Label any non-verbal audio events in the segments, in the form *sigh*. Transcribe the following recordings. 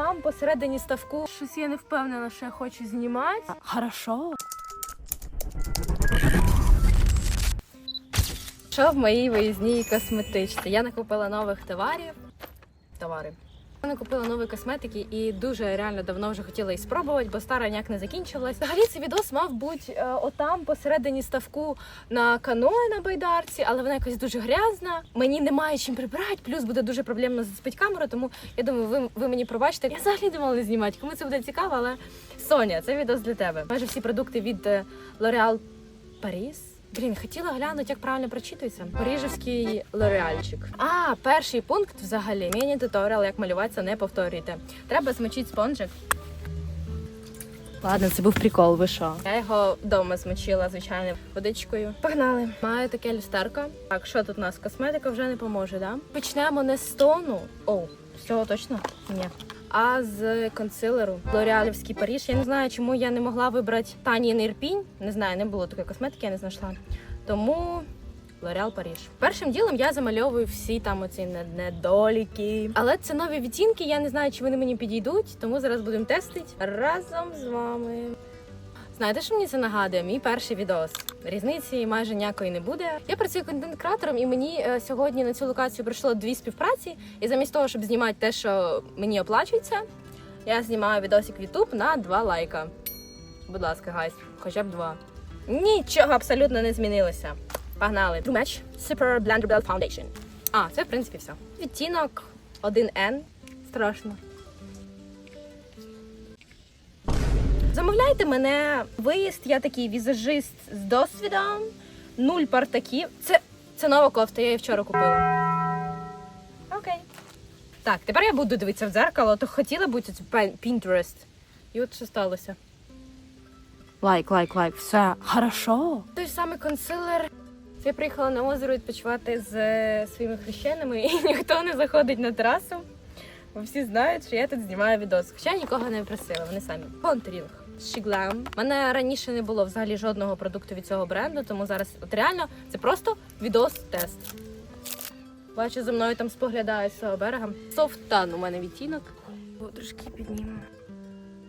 отам посередині ставку. Щось я не впевнена, що я хочу знімати. Хорошо. Що в моїй виїзній косметичці? Я накупила нових товарів. Товари. Я накупила нові косметики і дуже реально давно вже хотіла її спробувати, бо стара ніяк не закінчилась. Взагалі цей відос мав бути е, отам посередині ставку на каное на байдарці, але вона якась дуже грязна. Мені немає чим прибрати, плюс буде дуже проблемно зацепити камеру, тому я думаю, ви, ви мені пробачите. Я взагалі думала знімати. Кому це буде цікаво, але Соня, це відос для тебе. Майже всі продукти від е, L'Oréal Paris. Блін, хотіла глянути, як правильно прочитується. Парижівський лореальчик. А, перший пункт взагалі. Міні-туторіал, як малюватися, не повторюйте. Треба змочити спонжик. Ладно, це був прикол, ви що? Я його вдома змочила звичайною водичкою. Погнали. Маю таке люстерко. Так, що тут у нас? Косметика вже не поможе, да? Почнемо не з тону. О, з цього точно? Ні. А з консилеру Лореалівський Паріж. Я не знаю, чому я не могла вибрати Тані Нірпінь. Не знаю, не було такої косметики, я не знайшла. Тому Лореал Паріж. Першим ділом я замальовую всі там оці недоліки. Але це нові відтінки. Я не знаю, чи вони мені підійдуть, тому зараз будемо тестити разом з вами. Знаєте, що мені це нагадує? Мій перший відос. Різниці майже ніякої не буде. Я працюю контент-креатором, і мені е, сьогодні на цю локацію прийшло дві співпраці. І замість того, щоб знімати те, що мені оплачується, я знімаю відосик в YouTube на два лайка. Будь ласка, гайс, хоча б два. Нічого абсолютно не змінилося. Погнали. True Match Super Blender Belt Foundation. А, це в принципі все. Відтінок 1N. Страшно. Замовляйте мене виїзд, я такий візажист з досвідом, нуль партаків. Це, це нова кофта, я її вчора купила. Окей. Так, тепер я буду дивитися в дзеркало, то хотіла бути Pinterest. І от що сталося. Лайк, лайк, лайк, все хорошо. Той самий консилер. Я приїхала на озеро відпочивати з е, своїми хрещеними, і *laughs* ніхто не заходить на терасу. Бо всі знають, що я тут знімаю відос. Хоча я нікого не просила, вони самі. Контурінг. Shiglام. У мене раніше не було взагалі жодного продукту від цього бренду, тому зараз от реально це просто відос-тест. Бачу, за мною там споглядає з цього берега. Софтан у мене відтінок. Трошки підніму.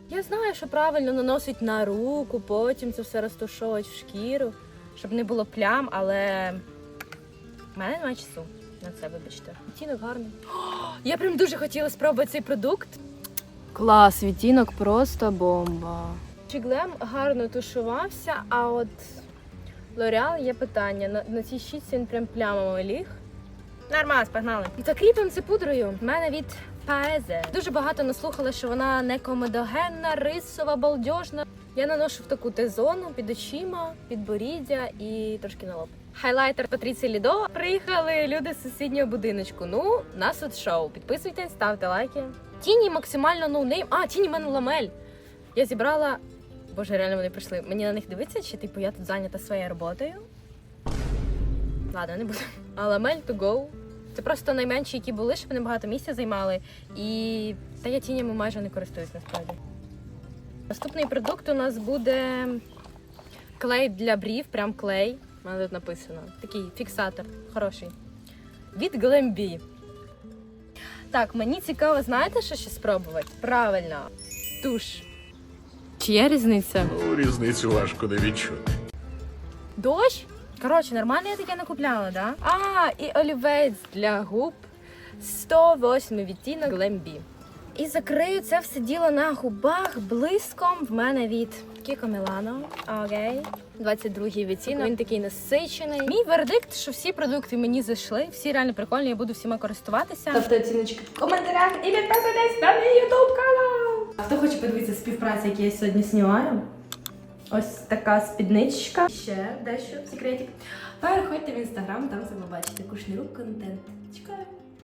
Я знаю, що правильно наносить на руку, потім це все розтушовувати в шкіру, щоб не було плям, але в мене немає часу на це, вибачте. Відтінок гарний. О, *gasps* я прям дуже хотіла спробувати цей продукт. Клас, відтінок просто бомба. Чіглем гарно тушувався, а от L'Oreal є питання. На, на цій щітці він прям плямами ліг. Нормас, погнали. Закріпимо це пудрою. В мене від Паезе. Дуже багато наслухала, що вона не комедогенна, рисова, балдежна. Я наношу в таку Т-зону під очима, підборіддя і трошки на лоб. Хайлайтер Патріці Лідо. Приїхали люди з сусіднього будиночку. Ну, нас тут шоу. Підписуйтесь, ставте лайки. Тіні максимально ноунейм. А, тіні в мене ламель. Я зібрала. Боже, реально вони прийшли. Мені на них дивитися, чи типу я тут зайнята своєю роботою. Ладно, не буду. А ламель to go. Це просто найменші, які були, щоб вони багато місця займали. І та я тінями майже не користуюсь насправді. Наступний продукт у нас буде клей для брів, прям клей. У мене тут написано. Такий фіксатор, хороший. Від Glambi. Так, мені цікаво, знаєте, що ще спробувати? Правильно, туш. Чи є різниця? Ну, різницю важко не відчути. Дощ? Коротше, нормально я таке накупляла, да? А, і олівець для губ 108 відтінок Glambi. І закрию це все діло на губах блиском в мене від Kiko Milano. Окей. 22-й відтінок. Він такий насичений. Мій вердикт, що всі продукти мені зайшли, всі реально прикольні, я буду всіма користуватися. Ставте оціночки в коментарях і підписуйтесь на мій ютуб канал. Хто хоче подивитися співпрацю, які я сьогодні знімаю? Ось така спідничка. Ще дещо секретик. Переходьте в інстаграм, там ви побачите кушніру контент. Чекаю.